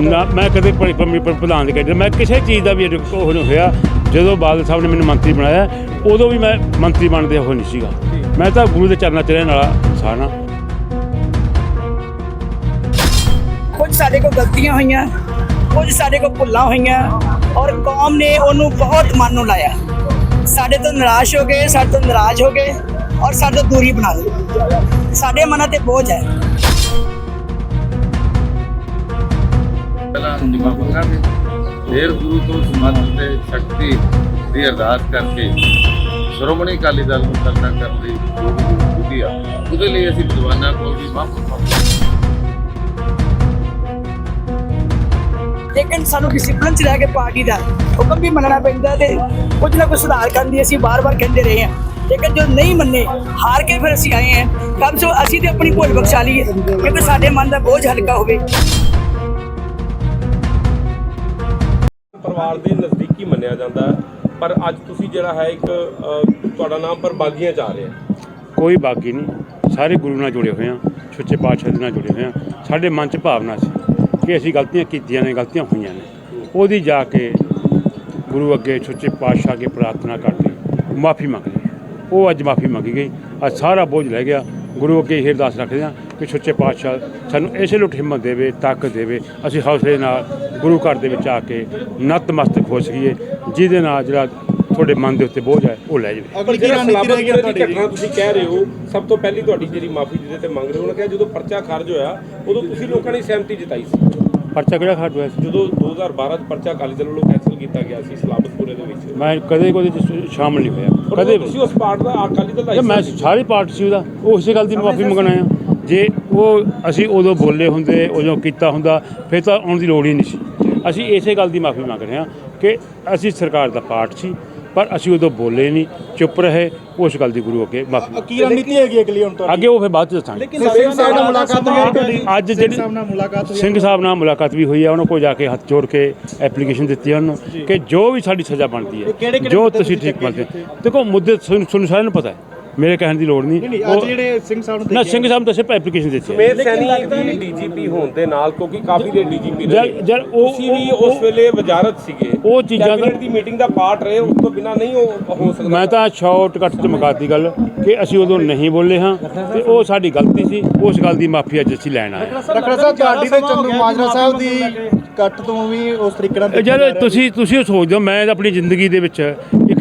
ਨਾ, ਮੈਂ ਕਦੇ ਪ- ਪ੍ਰਧਾਨ ਦੇ ਕੈਡਰ ਮੈਂ ਕਿਸੇ ਚੀਜ਼ ਦਾ ਵੀ ਉਹ ਨਹੀਂ ਹੋਇਆ। ਜਦੋਂ ਬਾਦਲ ਸਾਹਿਬ ਨੇ ਮੈਨੂੰ ਮੰਤਰੀ ਬਣਾਇਆ, ਉਦੋਂ ਵੀ ਮੈਂ ਮੰਤਰੀ ਬਣਦੇ ਉਹ ਨਹੀਂ ਸੀਗਾ। ਮੈਂ ਤਾਂ ਗੁਰੂ ਦੇ ਚਰਨਾਂ 'ਚ ਰਹਿਣ ਵਾਲਾ ਇਨਸਾਨ ਹਾਂ ਕੁਝ ਸਾਡੇ ਕੋਲ ਗਲਤੀਆਂ ਹੋਈਆਂ, ਕੁਝ ਸਾਡੇ ਕੋਲ ਭੁੱਲਾਂ ਹੋਈਆਂ, ਔਰ ਕੌਮ ਨੇ ਉਹਨੂੰ ਬਹੁਤ ਮਨ ਨੂੰ ਲਾਇਆ। ਸਾਡੇ ਤੋਂ ਨਿਰਾਸ਼ ਹੋ ਗਏ, ਸਾਡੇ ਤੋਂ ਨਾਰਾਜ਼ ਹੋ ਗਏ, ਔਰ ਸਾਡੇ ਤੋਂ ਦੂਰੀ ਬਣਾ ਲਈ। ਸਾਡੇ ਮਨਾਂ ਤੇ ਬੋਝ ਹੈ। ਪਹਿਲਾਂ ਜਮਾ ਮੰਗਾਂਗੇ ਫਿਰ ਗੁਰੂ ਤੋਂ ਸਮੱਤ ਤੇ ਸ਼ਕਤੀ ਦੀ ਅਰਦਾਸ ਕਰਕੇ ਸ਼੍ਰੋਮਣੀ ਅਕਾਲੀ ਦਲ ਨੂੰ ਕਰਨਾ ਕਰਨ ਲਈ ਜੋ ਉਹਦੇ ਲਈ ਅਸੀਂ ਵਿਦਵਾਨਾਂ ਕੋਲ ਵੀ ਮਾਫ ਲੇਕਿਨ ਸਾਨੂੰ ਡਿਸਪਲਿਨ ਚ ਰਹਿ ਕੇ ਪਾਰਟੀ ਦਾ ਹੁਕਮ ਵੀ ਮੰਨਣਾ ਪੈਂਦਾ ਤੇ ਕੁਝ ਨਾ ਕੁਝ ਸੁਧਾਰ ਕਰਨ ਦੀ ਅਸੀਂ ਬਾਰ-ਬਾਰ ਕਹਿੰਦੇ ਰਹੇ ਹਾਂ। ਲੇਕਿਨ ਜੋ ਨਹੀਂ ਮੰਨੇ, ਹਾਰ ਕੇ ਫਿਰ ਅਸੀਂ ਆਏ ਹਾਂ। ਕਮ ਸੋ ਅਸੀਂ ਤੇ ਆਪਣੀ ਭੁੱਲ ਬਖਸ਼ਾ ਲਈਏ। ਕਿਉਂਕਿ ਸਾਡੇ ਮਨ ਦਾ ਬੋਝ ਹਲਕਾ ਹੋਵੇ। ਪਰਿਵਾਰ ਦੇ ਨਜ਼ਦੀਕੀ ਮੰਨਿਆ ਜਾਂਦਾ ਪਰ ਅੱਜ ਤੁਸੀਂ ਜਿਹੜਾ ਹੈ ਇੱਕ ਤੁਹਾਡਾ ਨਾਮ ਪਰ ਬਾਗੀਆਂ ਚ ਆ ਰਿਹਾ ਕੋਈ ਬਾਗੀ ਨਹੀਂ। ਸਾਰੇ ਗੁਰੂ ਨਾਲ ਜੁੜੇ ਹੋਏ ਹਾਂ ਸੱਚੇ ਪਾਤਸ਼ਾਹ ਦੇ ਨਾਲ ਜੁੜੇ ਹੋਏ ਹਾਂ। ਸਾਡੇ ਮਨ 'ਚ ਭਾਵਨਾ ਸੀ ਕਿ ਅਸੀਂ ਗਲਤੀਆਂ ਕੀਤੀਆਂ ਨੇ, ਗਲਤੀਆਂ ਹੋਈਆਂ ਨੇ। ਉਹਦੀ ਜਾ ਕੇ ਗੁਰੂ ਅੱਗੇ ਸੱਚੇ ਪਾਤਸ਼ਾਹ ਅੱਗੇ ਪ੍ਰਾਰਥਨਾ ਕਰਦੇ, ਮਾਫੀ ਮੰਗ ਲਈ ਉਹ ਅੱਜ ਮਾਫੀ ਮੰਗੀ ਗਈ। ਅੱਜ ਸਾਰਾ ਬੋਝ ਲੈ ਗਿਆ। ਗੁਰੂ ਅੱਗੇ ਇਹ ਅਰਦਾਸ ਰੱਖਦੇ ਹਾਂ। ਕਿ ਸੱਚੇ ਪਾਤਸ਼ਾਹ ਸਾਨੂੰ ਇਸੇ ਲੁੱਟ ਹਿੰਮਤ ਦੇਵੇ ਤਾਕਤ ਦੇਵੇ। ਅਸੀਂ ਹੌਸਲੇ ਨਾਲ ਗੁਰੂ ਘਰ ਦੇ ਵਿੱਚ ਆ ਕੇ ਨਤਮਸਤਕ ਹੋ ਸਕੀਏ। ਜਿਹਦੇ ਨਾਲ ਜਿਹੜਾ ਤੁਹਾਡੇ ਮਨ ਦੇ ਉੱਤੇ ਬੋਝ ਹੈ ਉਹ ਲੈ ਜਾਵੇ। ਪਰ ਜਿਹੜਾ ਸਲਾਬਤ ਦੀ ਘਟਨਾ ਤੁਸੀਂ ਕਹਿ ਰਹੇ ਹੋ ਸਭ ਤੋਂ ਪਹਿਲੀ ਤੁਹਾਡੀ ਜਿਹੜੀ ਮਾਫੀ ਜਿਹਦੇ ਤੇ ਮੰਗ ਰਹੇ ਹੋ ਉਹਨਾਂ ਕਿਹਾ ਜਦੋਂ ਪਰਚਾ ਖਾਰਜ ਹੋਇਆ ਉਦੋਂ ਤੁਸੀਂ ਲੋਕਾਂ ਨੇ ਸਹਿਮਤੀ ਜਤਾਈ ਸੀ। ਪਰਚਾ ਕਿਹੜਾ ਖਾਟ ਹੋਇਆ ਸੀ? ਜਦੋਂ 2012 ਚ ਪਰਚਾ ਅਕਾਲੀ ਦਲ ਵੱਲੋਂ ਕੈਂਸਲ ਕੀਤਾ ਗਿਆ ਸੀ ਸਲਾਬਤਪੁਰੇ ਦੇ ਵਿੱਚ। ਮੈਂ ਕਦੇ ਕੋਈ ਸ਼ਾਮਲ ਨਹੀਂ ਹੋਇਆ। ਕਦੇ ਤੁਸੀਂ ਉਸ ਪਾਰਟ ਦਾ ਅਕਾਲੀ ਦਲ ਦਾ ਮੈਂ। ਸਾਰੀ ਪਾਰਟੀ ਸੀ ਉਹਦਾ। ਉਹ ਇਸੇ ਗੱਲ ਦੀ ਮਾਫੀ ਮੰਗਣਾ ਆ ਜੇ ਉਹ ਅਸੀਂ ਉਦੋਂ ਬੋਲੇ ਹੁੰਦੇ ਉਦੋਂ ਕੀਤਾ ਹੁੰਦਾ ਫਿਰ ਤਾਂ ਆਉਣ ਦੀ ਲੋੜ ਹੀ ਨਹੀਂ ਸੀ। ਅਸੀਂ ਇਸੇ ਗੱਲ ਦੀ ਮਾਫੀ ਮੰਗ ਰਹੇ ਹਾਂ ਕਿ ਅਸੀਂ ਸਰਕਾਰ ਦਾ ਪਾਰਟ ਸੀ ਪਰ ਅਸੀਂ ਉਦੋਂ ਬੋਲੇ ਨਹੀਂ ਚੁੱਪ ਰਹੇ ਉਸ ਗੱਲ ਦੀ ਗੁਰੂ ਅੱਗੇ ਮਾਫੀ ਕੀ ਰਣਨੀਤੀ ਹੈਗੀ ਅਗਲੀ ਹੁਣ ਤੁਹਾਡੀ? ਅੱਗੇ ਉਹ ਫਿਰ ਬਾਅਦ ਚ ਦੱਸਾਂਗੇ। ਸਿੰਘ ਸਾਹਿਬ ਨਾਲ ਮੁਲਾਕਾਤ ਹੋਈ ਹੈ ਤੁਹਾਡੀ? ਅੱਜ ਜਿਹੜੀ ਸਾਹਿਬ ਨਾਲ ਮੁਲਾਕਾਤ ਹੋਈ ਹੈ ਸਿੰਘ ਸਾਹਿਬ ਨਾਲ ਮੁਲਾਕਾਤ ਵੀ ਹੋਈ ਹੈ ਉਹਨਾਂ ਕੋਲ ਜਾ ਕੇ ਹੱਥ ਜੋੜ ਕੇ ਐਪਲੀਕੇਸ਼ਨ ਦਿੱਤੀ ਹੈ ਉਹਨਾਂ ਨੂੰ ਕਿ ਜੋ ਵੀ ਸਾਡੀ ਸਜ਼ਾ ਬਣਦੀ ਹੈ ਜੋ ਤੁਸੀਂ ਠੀਕ ਮੰਨਦੇ ਹੋ। ਦੇਖੋ ਮੁੱਦੇ ਤੁਹਾਨੂੰ ਸਾਰਿਆਂ ਨੂੰ ਪਤਾ ਹੈ। ਮੇਰੇ ਕਹਿਣ ਦੀ ਲੋੜ ਨਹੀਂ। ਅੱਜ ਉਹ- ਜਿਹੜੇ ਸਿੰਘ ਸਾਹਿਬ ਨੂੰ ਨਾ ਦੇਖਿਆ ਸਿੰਘ ਸਾਹਿਬ ਤਾਂ ਸਿਰਫ ਐਪਲੀਕੇਸ਼ਨ ਦਿੱਤੀ ਹੈ। ਸੁਮੇਧ ਸੈਣੀ ਦੀ ਡੀਜੀਪੀ ਹੋਣ ਦੇ ਨਾਲ ਕਿਉਂਕਿ ਕਾਫੀ ਦੇ ਡੀਜੀਪੀ ਰਹੇ। ਜਦ- ਜਦ ਉਹ- ਤੁਸੀਂ ਵੀ ਉਸ ਵੇਲੇ ਵਜ਼ਾਰਤ ਸੀਗੇ। ਉਹ ਚੀਜ਼ਾਂ ਦਾ- ਕੈਬਨਿਟ ਦੀ ਮੀਟਿੰਗ ਦਾ ਪਾਰਟ ਰਹੇ ਉਸ ਤੋਂ ਬਿਨਾ ਨਹੀਂ ਉਹ ਹੋ ਸਕਦਾ। ਮੈਂ ਤਾਂ ਸ਼ਾਰਟਕਟ ਚ ਮੁਕਾਤੀ ਗੱਲ ਕਿ ਅਸੀਂ ਉਦੋਂ ਨਹੀਂ ਬੋਲੇ ਹਾਂ ਤੇ ਉਹ ਸਾਡੀ ਗਲਤੀ ਸੀ। ਉਸ ਗੱਲ ਦੀ ਮਾਫੀ ਅੱਜ ਅਸੀਂ ਲੈਣ ਆਏ ਹਾਂ। ਰਖੜਾ ਸਾਹਿਬ ਤੁਹਾਡੀ ਤੇ ਚੰਦੂ ਮਾਜਰਾ ਸਾਹਿਬ ਦੀ ਕੱਟ ਤੋਂ ਵੀ ਉਸ ਤਰੀਕੇ ਨਾਲ ਜਦ ਤੁਸੀਂ ਤੁਸੀਂ ਉਹ ਸੋਚਦੇ ਹੋ ਮੈਂ ਤਾਂ ਆਪਣੀ ਜ਼ਿੰਦਗੀ ਦੇ ਵਿੱਚ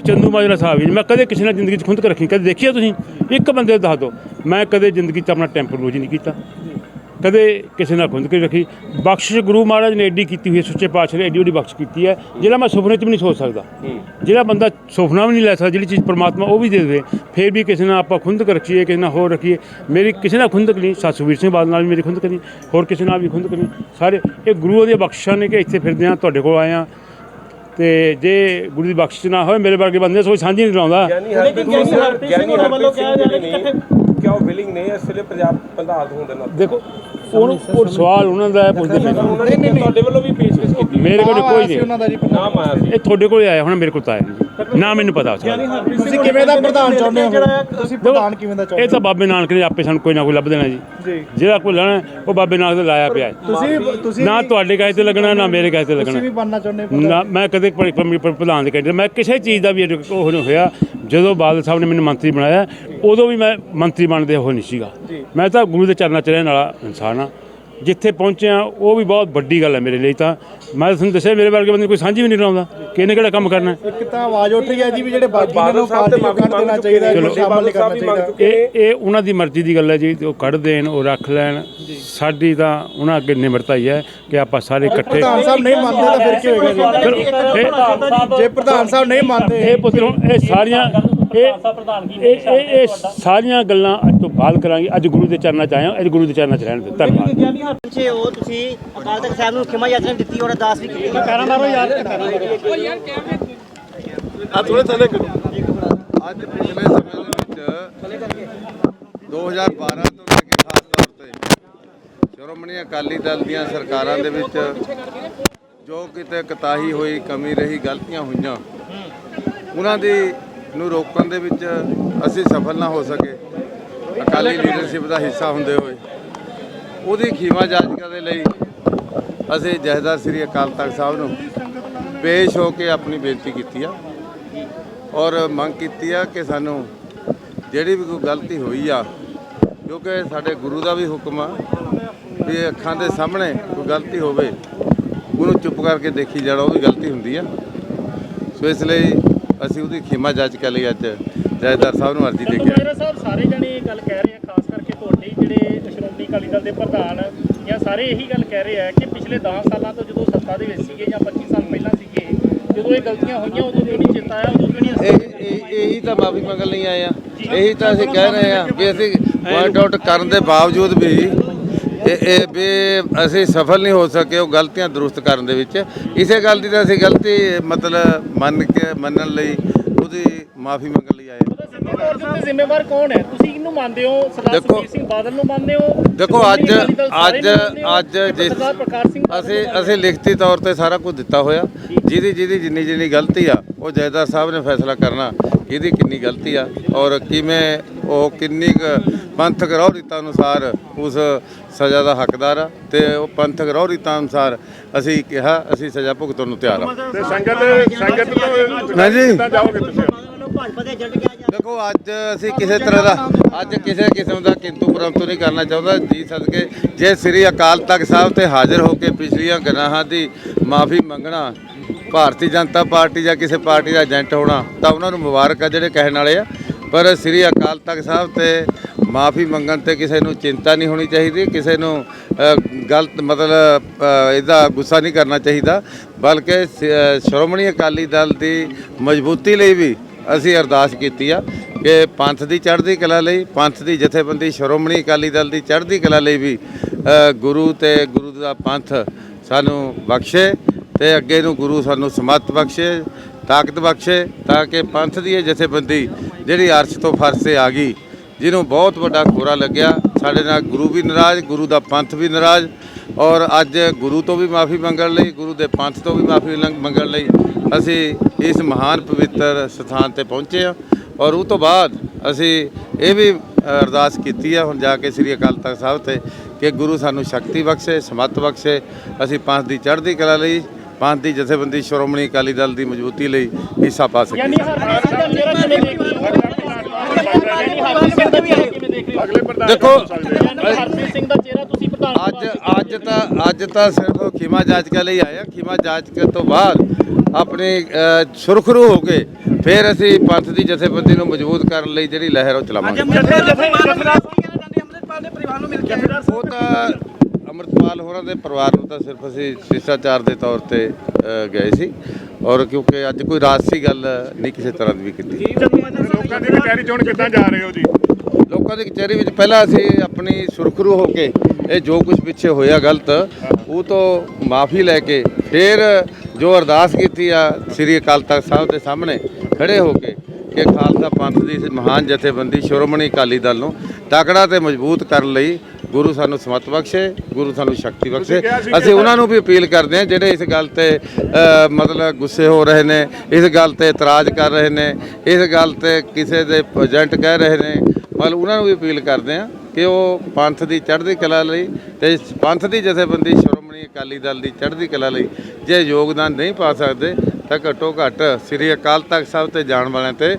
ਚੰਦੂ ਮਾਜਰਾ ਸਾਹਿਬ ਹੀ ਨਹੀਂ, ਮੈਂ ਕਦੇ ਕਿਸੇ ਨਾਲ ਜ਼ਿੰਦਗੀ 'ਚ ਖੁੰਦਕ ਰੱਖੀ ਕਦੇ ਦੇਖਿਆ ਤੁਸੀਂ? ਇੱਕ ਬੰਦੇ ਨੂੰ ਦੱਸ ਦਿਓ ਮੈਂ ਕਦੇ ਜ਼ਿੰਦਗੀ 'ਚ ਆਪਣਾ ਟੈਂਪਰ ਰੋਜ਼ ਨਹੀਂ ਕੀਤਾ। ਕਦੇ ਕਿਸੇ ਨਾਲ ਖੁੰਦਕ ਨਹੀਂ ਰੱਖੀ। ਬਖਸ਼ਿਸ਼ ਗੁਰੂ ਮਹਾਰਾਜ ਨੇ ਐਡੀ ਕੀਤੀ ਹੋਈ ਸੁੱਚੇ ਪਾਤਸ਼ਾਹ ਨੇ ਐਡੀ ਐਡੀ ਬਖਸ਼ ਕੀਤੀ ਹੈ ਜਿਹੜਾ ਮੈਂ ਸੁਪਨੇ 'ਚ ਵੀ ਨਹੀਂ ਸੋਚ ਸਕਦਾ। ਜਿਹੜਾ ਬੰਦਾ ਸੁਪਨਾ ਵੀ ਨਹੀਂ ਲੈ ਸਕਦਾ ਜਿਹੜੀ ਚੀਜ਼ ਪਰਮਾਤਮਾ ਉਹ ਵੀ ਦੇ ਦੇਵੇ ਫਿਰ ਵੀ ਕਿਸੇ ਨਾਲ ਆਪਾਂ ਖੁੰਦਕ ਰੱਖੀਏ ਕਿਸੇ ਨਾਲ ਹੋਰ ਰੱਖੀਏ। ਮੇਰੀ ਕਿਸੇ ਨਾਲ ਖੁੰਦਕ ਨਹੀਂ ਸਤਸਵੀਰ ਸਿੰਘ ਬਾਦਲ ਨਾਲ ਵੀ ਮੇਰੀ ਖੁੰਦਕ ਨਹੀਂ ਹੋਰ ਕਿਸੇ ਨਾਲ ਵੀ ਖੁੰਦਕ ਨਹੀਂ ਸਾਰੇ ਇਹ ਗੁਰੂ ਦੀਆਂ ਬਖਸ਼ਿਸ਼ਾਂ ਨੇ ਕਿ ਇੱਥੇ ਫਿਰਦੇ ਆ ਤੁਹਾਡੇ ਕੋਲ ਆਏ ਆ ਤੇ ਜੇ ਗੁਰੂ ਦੀ ਬਖਸ਼ਿਸ਼ ਨਾ ਹੋਵੇ ਮੇਰੇ ਵਰਗੇ ਬੰਦੇ ਸੋਚ ਸਾਂਝੀ ਨਹੀਂ ਲਾਉਂਦਾ ਗਿਆਨੀ ਹਰਪ੍ਰੀਤ ਸਿੰਘ ਗਿਆਨੀ ਹਰਪ੍ਰੀਤ ਸਿੰਘ ਜਿਹੜੇ ਨੇ ਕਿਆ ਉਹ ਵਿਲਿੰਗ ਨੇ ਇਸ ਵੇਲੇ ਪੰਜਾਬ ਪ੍ਰਧਾਨ ਹੋਣ ਦੇ ਨਾਲ ਦੇਖੋ ਉਹਨੂੰ ਉਹ ਸਵਾਲ ਉਹਨਾਂ ਦਾ ਪੁੱਛਦੇ ਪਏ। ਉਹਨਾਂ ਨੇ ਤੁਹਾਡੇ ਵੱਲੋਂ ਵੀ ਪੇਸ਼ਕਸ਼ ਕੀਤੀ ਮੇਰੇ ਕੋਲ ਕੋਈ ਨਹੀਂ। ਉਹਨਾਂ ਦਾ ਜੀ ਨਾਮ ਆਇਆ ਸੀ। ਇਹ ਤੁਹਾਡੇ ਕੋਲ ਆਇਆ ਹੁਣ ਮੇਰੇ ਕੋਲ ਤਾਂ ਆਇਆ ਨਹੀਂ। ਨਾ ਮੈਨੂੰ ਪਤਾ ਉਸ ਦਾ। ਤੁਸੀਂ ਕਿਵੇਂ ਦਾ ਪ੍ਰਧਾਨ ਚਾਹੁੰਦੇ ਹੋ? ਤੁਸੀਂ ਪ੍ਰਧਾਨ ਕਿਵੇਂ ਦਾ ਇਹ ਚਾਹੁੰਦੇ ਤਾਂ ਬਾਬੇ ਨਾਨਕ ਨੇ ਆਪੇ ਸਾਨੂੰ ਕੋਈ ਨਾ ਕੋਈ ਲੱਭ ਦੇਣਾ ਜੀ। ਜੀ। ਜਿਹੜਾ ਕੋਈ ਲੈਣਾ ਉਹ ਬਾਬੇ ਨਾਨਕ ਦਾ ਲਾਇਆ ਪਿਆ ਹੈ। ਤੁਸੀਂ ਤੁਸੀਂ ਨਾ ਤੁਹਾਡੇ ਕਹੇ ਤੇ ਲੱਗਣਾ ਨਾ ਮੇਰੇ ਕਹੇ ਤੇ ਤੁਸੀਂ ਵੀ ਲੱਗਣਾ ਬਣਨਾ ਚਾਹੁੰਦੇ ਹੋ ਨਾ ਮੈਂ ਕਦੇ ਪ- ਪ- ਪ- ਪ੍ਰਧਾਨ ਦੇ ਕੈਂਡੀਡੇਟ ਮੈਂ ਕਿਸੇ ਚੀਜ਼ ਦਾ ਵੀ ਉਹ ਨਹੀਂ ਹੋਇਆ। ਜਦੋਂ ਬਾਦਲ ਸਾਹਿਬ ਨੇ ਮੈਨੂੰ ਮੰਤਰੀ ਬਣਾਇਆ ਉਦੋਂ ਵੀ ਮੈਂ ਮੰਤਰੀ ਬਣਦੇ ਉਹ ਨਹੀਂ ਸੀਗਾ। ਮੈਂ ਤਾਂ ਗੁਰੂ ਦੇ ਚਰਨਾਂ 'ਚ ਰਹਿਣ ਵਾਲਾ ਇਨਸਾਨ ਆ ਜਿੱਥੇ ਪਹੁੰਚਿਆ ਉਹ ਵੀ ਬਹੁਤ ਵੱਡੀ ਗੱਲ ਹੈ ਮੇਰੇ ਲਈ ਤਾਂ। ਮੈਂ ਤੁਹਾਨੂੰ ਦੱਸਿਆ ਮੇਰੇ ਵਰਗੇ ਬੰਦੇ ਨੂੰ ਕੋਈ ਸਾਂਝੀ ਵੀ ਨਹੀਂ ਲਾਉਂਦਾ ਕਿ ਇਹਨੇ ਕਿਹੜਾ ਕੰਮ ਕਰਨਾ ਹੈ। ਇੱਕ ਤਾਂ ਆਵਾਜ਼ ਉੱਠ ਰਹੀ ਹੈ ਜੀ ਵੀ ਜਿਹੜੇ ਬਾਕੀ ਨੇ ਨੂੰ ਤੇ ਪਾਰਟੀ ਕੱਢ ਦੇਣਾ ਚਾਹੀਦਾ ਹੈ ਨੇ। ਸ਼ਾਮਲ ਨਹੀਂ ਕਰਨਾ ਚਾਹੀਦਾ। ਇਹ ਇਹ ਉਹਨਾਂ ਦੀ ਮਰਜ਼ੀ ਦੀ ਗੱਲ ਹੈ ਜੀ ਉਹ ਕੱਢ ਦੇਣ ਉਹ ਰੱਖ ਲੈਣ। ਸਾਡੀ ਤਾਂ ਉਹਨਾਂ ਅੱਗੇ ਨਿਮਰਤਾ ਹੀ ਹੈ ਕਿ ਆਪਾਂ ਸਾਰੇ ਇਕੱਠੇ ਪ੍ਰਧਾਨ ਸਾਹਿਬ ਨਹੀਂ ਮੰਨਦੇ ਤਾਂ ਫਿਰ ਕੀ ਹੋਏਗਾ ਜੇ? ਪ੍ਰਧਾਨ ਸਾਹਿਬ ਨਹੀਂ ਮੰਨਦੇ ਇਹ ਪੁੱਤਰੋਂ ਇਹ ਸਾਰੀਆਂ ਇਹ ਇਹ ਇਹ ਇਹ ਸਾਰੀਆਂ ਗੱਲਾਂ ਅੱਜ ਤੋਂ ਬਾਅਦ ਕਰਾਂਗੇ। ਅੱਜ ਗੁਰੂ ਦੇ ਚਰਨਾਂ 'ਚ ਆਏ ਹਾਂ। ਅੱਜ ਗੁਰੂ ਦੇ ਚਰਨਾਂ 'ਚ ਰਹਿਣ ਦੇ ਧੰਨਵਾਦ। ਪਿੱਛੇ ਉਹ ਤੁਸੀਂ। ਅਕਾਲ ਤਖਤ ਸਾਹਿਬ ਨੂੰ ਖਿਮਾ ਯਾਤਰਾ ਦਿੱਤੀ ਔਰ ਅਰਦਾਸ ਵੀ ਕੀਤੀ। ਪੈਰਾਂ ਮਾਰੋ ਯਾਰ। ਅੱਜ ਪਿਛਲੇ ਸਮੇਂ ਦੇ ਵਿੱਚ 2012 ਤੋਂ ਲੈ ਕੇ ਖਾਸ ਤੌਰ ਤੇ ਸ਼੍ਰੋਮਣੀ ਅਕਾਲੀ ਦਲ ਦੀਆਂ ਸਰਕਾਰਾਂ ਦੇ ਵਿੱਚ ਜੋ ਕਿਤੇ ਕਤਾਹੀ ਹੋਈ ਕਮੀ ਰਹੀ ਗਲਤੀਆਂ ਹੋਈਆਂ ਉਹਨਾਂ ਦੀ ਨੂੰ ਰੋਕਣ ਦੇ ਵਿੱਚ ਅਸੀਂ ਸਫਲ ਨਾ ਹੋ ਸਕੇ। ਅਕਾਲੀ ਲੀਡਰਸ਼ਿਪ ਦਾ ਹਿੱਸਾ ਹੁੰਦੇ ਹੋਏ। ਉਹਦੀ ਖੀਮਾ ਜਾਚਕਾ ਦੇ ਲਈ ਅਸੀਂ ਜਹੇਦਾਰ ਸ੍ਰੀ ਅਕਾਲ ਤਖਤ ਸਾਹਿਬ ਨੂੰ ਪੇਸ਼ ਹੋ ਕੇ ਆਪਣੀ ਬੇਨਤੀ ਕੀਤੀ ਆ ਔਰ ਮੰਗ ਕੀਤੀ ਆ ਕਿ ਸਾਨੂੰ ਜਿਹੜੀ ਵੀ ਕੋਈ ਗਲਤੀ ਹੋਈ ਆ, ਕਿਉਂਕਿ ਸਾਡੇ ਗੁਰੂ ਦਾ ਵੀ ਹੁਕਮ ਆ ਵੀ ਅੱਖਾਂ ਦੇ ਸਾਹਮਣੇ ਕੋਈ ਗਲਤੀ ਹੋਵੇ, ਉਹਨੂੰ ਚੁੱਪ ਕਰਕੇ ਦੇਖੀ ਜਾਣਾ, ਉਹ ਵੀ ਗਲਤੀ ਹੁੰਦੀ ਆ। ਸੋ ਇਸ ਲਈ ਅਸੀਂ ਉਹਦੀ ਖਿਮਾ ਜਾਚ ਲਈ ਅੱਜ ਜਹੇਦਾਰ ਸਾਹਿਬ ਨੂੰ ਅਰਜ਼ੀ ਦੇ ਕੇ ਆਏ। ਮੇਰਾ ਸਾਹਿਬ ਸਾਰੇ ਜਣੇ ਇਹ ਗੱਲ ਕਹਿ ਰਹੇ ਆ ਖਾਸ ਕਰਕੇ ਤੁਹਾਡੇ ਜਿਹੜੇ ਸ਼੍ਰੋਮਣੀ ਅਕਾਲੀ ਦਲ ਦੇ ਪ੍ਰਧਾਨ ਜਾਂ ਸਾਰੇ ਇਹੀ ਗੱਲ ਕਹਿ ਰਹੇ ਆ ਕਿ ਪਿਛਲੇ 10 ਸਾਲਾਂ ਤੋਂ ਜਦੋਂ ਸੱਤਾ ਦੇ ਵਿੱਚ ਸੀਗੇ ਜਾਂ 25 ਸਾਲ ਪਹਿਲਾਂ ਸੀਗੇ ਜਦੋਂ ਇਹ ਗਲਤੀਆਂ ਹੋਈਆਂ ਉਦੋਂ ਕਿਉਂ ਨਹੀਂ ਚੇਤਾ ਆਇਆ ਉਦੋਂ ਕਿਉਂ ਨਹੀਂ ਅਸੀਂ ਇਹ ਇਹ- ਇਹੀ ਤਾਂ ਮਾਫੀ ਮੰਗਣ ਲਈ ਆਏ ਆ। ਇਹੀ ਤਾਂ ਅਸੀਂ ਕਹਿ ਰਹੇ ਆ ਵੀ ਅਸੀਂ ਪੁਆਇੰਟ ਆਊਟ ਕਰਨ ਦੇ ਬਾਵਜੂਦ ਵੀ ਇਹ ਇਹ ਵੀ ਅਸੀਂ ਸਫਲ ਨਹੀਂ ਹੋ ਸਕੇ ਉਹ ਗਲਤੀਆਂ ਦਰੁਸਤ ਕਰਨ ਦੇ ਵਿੱਚ। ਇਸੇ ਗੱਲ ਦੀ ਤਾਂ ਅਸੀਂ ਗਲਤੀ ਮਤਲਬ ਮੰਨ ਕੇ ਮੰਨਣ ਲਈ ਉਹਦੀ ਮਾਫੀ ਮੰਗਣ ਲਈ ਆਏ ਜ਼ਿੰਮੇਵਾਰ ਕੌਣ ਹੈ? ਤੁਸੀਂ ਕਿਹਨੂੰ ਮੰਨਦੇ ਹੋ? ਸਰਦਾਰ ਦੇਖੋ- ਸੁਖਬੀਰ ਸਿੰਘ ਬਾਦਲ ਨੂੰ ਮੰਨਦੇ ਹੋ? ਦੇਖੋ ਅੱਜ ਸ਼੍ਰੋਮਣੀ ਅਕਾਲੀ ਦਲ ਸਾਰੇ ਅੱਜ ਨੂੰ ਮੰਨਦੇ ਹੋ? ਅੱਜ ਜਿਸ ਸਰਦਾਰ ਪ੍ਰਕਾਸ਼ ਸਿੰਘ ਬਾਦਲ ਅਸੀਂ ਨੂੰ ਮੰਨਦੇ ਅਸੀਂ ਲਿਖਤੀ ਤੌਰ ਤੇ ਸਾਰਾ ਕੁਝ ਦਿੱਤਾ ਹੋਇਆ। ਜਿਹਦੀ ਜਿਹਦੀ ਜਿੰਨੀ ਜਿੰਨੀ ਗਲਤੀ ਆ ਉਹ ਜੈਦਾਰ ਸਾਹਿਬ ਨੇ ਫੈਸਲਾ ਕਰਨਾ। ਇਹਦੀ ਕਿੰਨੀ ਗਲਤੀ ਆ ਔਰ ਕਿਵੇਂ ਉਹ ਕਿੰਨੀ ਕੁ ਪੰਥਕ ਰਹੁ ਰੀਤਾਂ ਅਨੁਸਾਰ ਉਸ ਸਜ਼ਾ ਦਾ ਹੱਕਦਾਰ ਆ ਤੇ ਉਹ ਪੰਥਕ ਰਹੁ ਰੀਤਾਂ ਅਨੁਸਾਰ ਅਸੀਂ ਕਿਹਾ ਅਸੀਂ ਸਜ਼ਾ ਭੁਗਤਣ ਨੂੰ ਤਿਆਰ ਆ। ਤੇ ਸੰਗਤ ਸੰਗਤ ਤੋਂ ਹਾਂਜੀ। ਕਿੱਦਾਂ ਜਾਓਗੇ ਤੁਸੀਂ? ਵੱਲੋਂ ਭਾਜਪਾ ਦੇ ਏਜੰਟ ਕਿਹਾ ਜਾ ਦੇਖੋ ਅੱਜ ਅਸੀਂ ਕਿਸੇ ਤਰ੍ਹਾਂ ਦਾ ਅੱਜ ਕਿਸੇ ਕਿਸਮ ਦਾ ਕਿੰਤੂ ਪਰੰਤੂ ਨਹੀਂ ਕਰਨਾ ਚਾਹੁੰਦਾ। ਜੀ ਸਦਕੇ ਜੇ ਸ੍ਰੀ ਅਕਾਲ ਤਖਤ ਸਾਹਿਬ ਤੇ ਹਾਜ਼ਰ ਹੋ ਕੇ ਪਿਛਲੀਆਂ ਗੁਨਾਹਾਂ ਦੀ ਮਾਫੀ ਮੰਗਣਾ ਭਾਰਤੀ ਜਨਤਾ ਪਾਰਟੀ ਜਾਂ ਕਿਸੇ ਪਾਰਟੀ ਦਾ ਏਜੰਟ ਹੋਣਾ, ਤਾਂ ਉਹਨਾਂ ਨੂੰ ਮੁਬਾਰਕ ਆ ਜਿਹੜੇ ਕਹਿਣ ਵਾਲੇ ਆ। ਪਰ ਸ੍ਰੀ ਅਕਾਲ ਤਖਤ ਸਾਹਿਬ ਤੇ ਮਾਫੀ ਮੰਗਣ ਤੇ ਕਿਸੇ ਨੂੰ ਚਿੰਤਾ ਨਹੀਂ ਹੋਣੀ ਚਾਹੀਦੀ, ਕਿਸੇ ਨੂੰ ਗਲਤ ਮਤਲਬ ਇਹਦਾ ਗੁੱਸਾ ਨਹੀਂ ਕਰਨਾ ਚਾਹੀਦਾ। ਬਲਕਿ ਸ- ਸ਼੍ਰੋਮਣੀ ਅਕਾਲੀ ਦਲ ਦੀ ਮਜ਼ਬੂਤੀ ਲਈ ਵੀ ਅਸੀਂ ਅਰਦਾਸ ਕੀਤੀ ਆ ਕਿ ਪੰਥ ਦੀ ਚੜ੍ਹਦੀ ਕਲਾ ਲਈ, ਪੰਥ ਦੀ ਜਥੇਬੰਦੀ ਸ਼੍ਰੋਮਣੀ ਅਕਾਲੀ ਦਲ ਦੀ ਚੜ੍ਹਦੀ ਕਲਾ ਲਈ ਵੀ ਗੁਰੂ ਤੇ ਗੁਰੂ ਦਾ ਪੰਥ ਸਾਨੂੰ ਬਖਸ਼ੇ ਤੇ ਅੱਗੇ ਨੂੰ ਗੁਰੂ ਸਾਨੂੰ ਸਮਤ ਬਖਸ਼ੇ, ਤਾਕਤ ਬਖਸ਼ੇ ਤਾਂ ਕਿ ਪੰਥ ਦੀ ਇਹ ਜਥੇਬੰਦੀ ਜਿਹੜੀ ਅਰਸ਼ ਤੋਂ ਫਰਸ਼ ਤੇ ਆ ਗਈ, ਜਿਹਨੂੰ ਬਹੁਤ ਵੱਡਾ ਖੋਰਾ ਲੱਗਿਆ। ਸਾਡੇ ਨਾਲ ਗੁਰੂ ਵੀ ਨਾਰਾਜ਼, ਗੁਰੂ ਦਾ ਪੰਥ ਵੀ ਨਾਰਾਜ਼ ਔਰ ਅੱਜ ਗੁਰੂ ਤੋਂ ਵੀ ਮਾਫੀ ਮੰਗਣ ਲਈ, ਗੁਰੂ ਦੇ ਪੰਥ ਤੋਂ ਵੀ ਮਾਫੀ ਮੰਗਣ ਲਈ ਅਸੀਂ ਇਸ ਮਹਾਨ ਪਵਿੱਤਰ ਸਥਾਨ ਤੇ ਪਹੁੰਚੇ ਆ ਔਰ ਉਹ ਤੋਂ ਬਾਅਦ ਅਸੀਂ ਇਹ ਵੀ ਅਰਦਾਸ ਕੀਤੀ ਆ ਹੁਣ ਜਾ ਕੇ ਸ੍ਰੀ ਅਕਾਲ ਤਖਤ ਸਾਹਿਬ ਤੇ ਕਿ ਗੁਰੂ ਸਾਨੂੰ ਸ਼ਕਤੀ ਬਖਸ਼ੇ ਸਮੱਤ ਬਖਸ਼ੇ, ਅਸੀਂ ਪੰਥ ਦੀ ਚੜ੍ਹਦੀ ਕਲਾ ਲਈ ਪੰਥ ਦੀ ਜਥੇਬੰਦੀ ਸ਼੍ਰੋਮਣੀ ਅਕਾਲੀ ਦਲ ਦੀ ਮਜ਼ਬੂਤੀ ਲਈ ਹਿੱਸਾ ਪਾ ਕਿਵੇਂ ਦੇਖ ਅੱਜ ਅੱਜ ਤਾਂ ਅੱਜ ਤਾਂ ਸਿਰਫ ਖਿਮਾ ਜਾਚਕਾ ਲਈ ਆਇਆ। ਖਿਮਾ ਜਾਚਕੇ ਤੋਂ ਬਾਅਦ ਆਪਣੀ ਸੁਰਖਰੂ ਹੋ ਕੇ ਫਿਰ ਅਸੀਂ ਪੰਥ ਦੀ ਜਥੇਬੰਦੀ ਨੂੰ ਮਜ਼ਬੂਤ ਕਰਨ ਲਈ ਜਿਹੜੀ ਲਹਿਰ ਉਹ ਚਲਾਵਾਂਗੇ। ਉਹ ਤਾਂ ਅਮਰਤਪਾਲ ਹੋਰਾਂ ਦੇ ਪਰਿਵਾਰ ਨੂੰ ਤਾਂ ਸਿਰਫ ਅਸੀਂ ਸ਼ਿਸ਼ਟਾਚਾਰ ਦੇ ਤੌਰ ਤੇ ਅ, ਗਏ ਸੀ। ਔਰ ਕਿਉਂਕਿ ਅੱਜ ਕੋਈ ਰਾਜਸੀ ਗੱਲ ਨਹੀਂ ਕਿਸੇ ਤਰ੍ਹਾਂ ਦੀ ਵੀ ਕੀਤੀ। ਲੋਕਾਂ ਦੀ ਕਚਹਿਰੀ ਚੋਣ ਕਿੱਦਾਂ ਜਾ ਰਹੇ ਹੋ ਜੀ? ਲੋਕਾਂ ਦੀ ਕਚਹਿਰੀ ਵਿੱਚ ਪਹਿਲਾਂ ਅਸੀਂ ਆਪਣੀ ਸੁਰਖਰੂ ਹੋ ਕੇ ਇਹ ਜੋ ਕੁਝ ਪਿੱਛੇ ਹੋਇਆ ਗਲਤ ਉਹ ਤੋਂ ਮਾਫੀ ਲੈ ਕੇ ਫਿਰ ਜੋ ਅਰਦਾਸ ਕੀਤੀ ਆ ਸ੍ਰੀ ਅਕਾਲ ਤਖਤ ਸਾਹਿਬ ਦੇ ਸਾਹਮਣੇ ਖੜੇ ਹੋ ਕੇ ਕਿ ਖਾਲਸਾ ਪੰਥ ਦੀ ਇਸ ਮਹਾਨ ਜਥੇਬੰਦੀ ਸ਼੍ਰੋਮਣੀ ਅਕਾਲੀ ਦਲ ਨੂੰ ਤਕੜਾ ਤੇ ਮਜ਼ਬੂਤ ਕਰਨ ਲਈ ਗੁਰੂ ਸਾਨੂੰ ਸਮਤ ਬਖਸ਼ੇ ਗੁਰੂ ਸਾਨੂੰ ਸ਼ਕਤੀ ਬਖਸ਼ੇ। ਅਸੀਂ ਉਹਨਾਂ ਨੂੰ ਵੀ ਅਪੀਲ ਕਰਦੇ ਹਾਂ ਜਿਹੜੇ ਇਸ ਗੱਲ ਤੇ ਮਤਲਬ ਗੁੱਸੇ ਹੋ ਰਹੇ ਨੇ ਇਸ ਗੱਲ ਤੇ ਇਤਰਾਜ਼ ਕਰ ਰਹੇ ਨੇ ਇਸ ਗੱਲ ਤੇ ਕਿਸੇ ਦੇ ਏਜੰਟ ਕਹਿ ਰਹੇ ਨੇ ਮਤਲਬ ਉਹਨਾਂ ਨੂੰ ਵੀ ਅਪੀਲ ਕਰਦੇ ਹਾਂ ਕਿ ਉਹ ਪੰਥ ਦੀ ਚੜ੍ਹਦੀ ਕਲਾ ਲਈ ਤੇ ਇਸ ਪੰਥ ਦੀ ਜਥੇਬੰਦੀ ਸ਼੍ਰੋਮਣੀ ਅਕਾਲੀ ਦਲ ਦੀ ਚੜ੍ਹਦੀ ਕਲਾ ਲਈ ਜੇ ਯੋਗਦਾਨ ਨਹੀਂ ਪਾ ਸਕਦੇ ਤਾਂ ਘੱਟੋ ਘੱਟ ਸ੍ਰੀ ਅਕਾਲ ਤਖਤ ਸਾਹਿਬ ਤੇ ਜਾਣ ਵਾਲਿਆਂ ਤੇ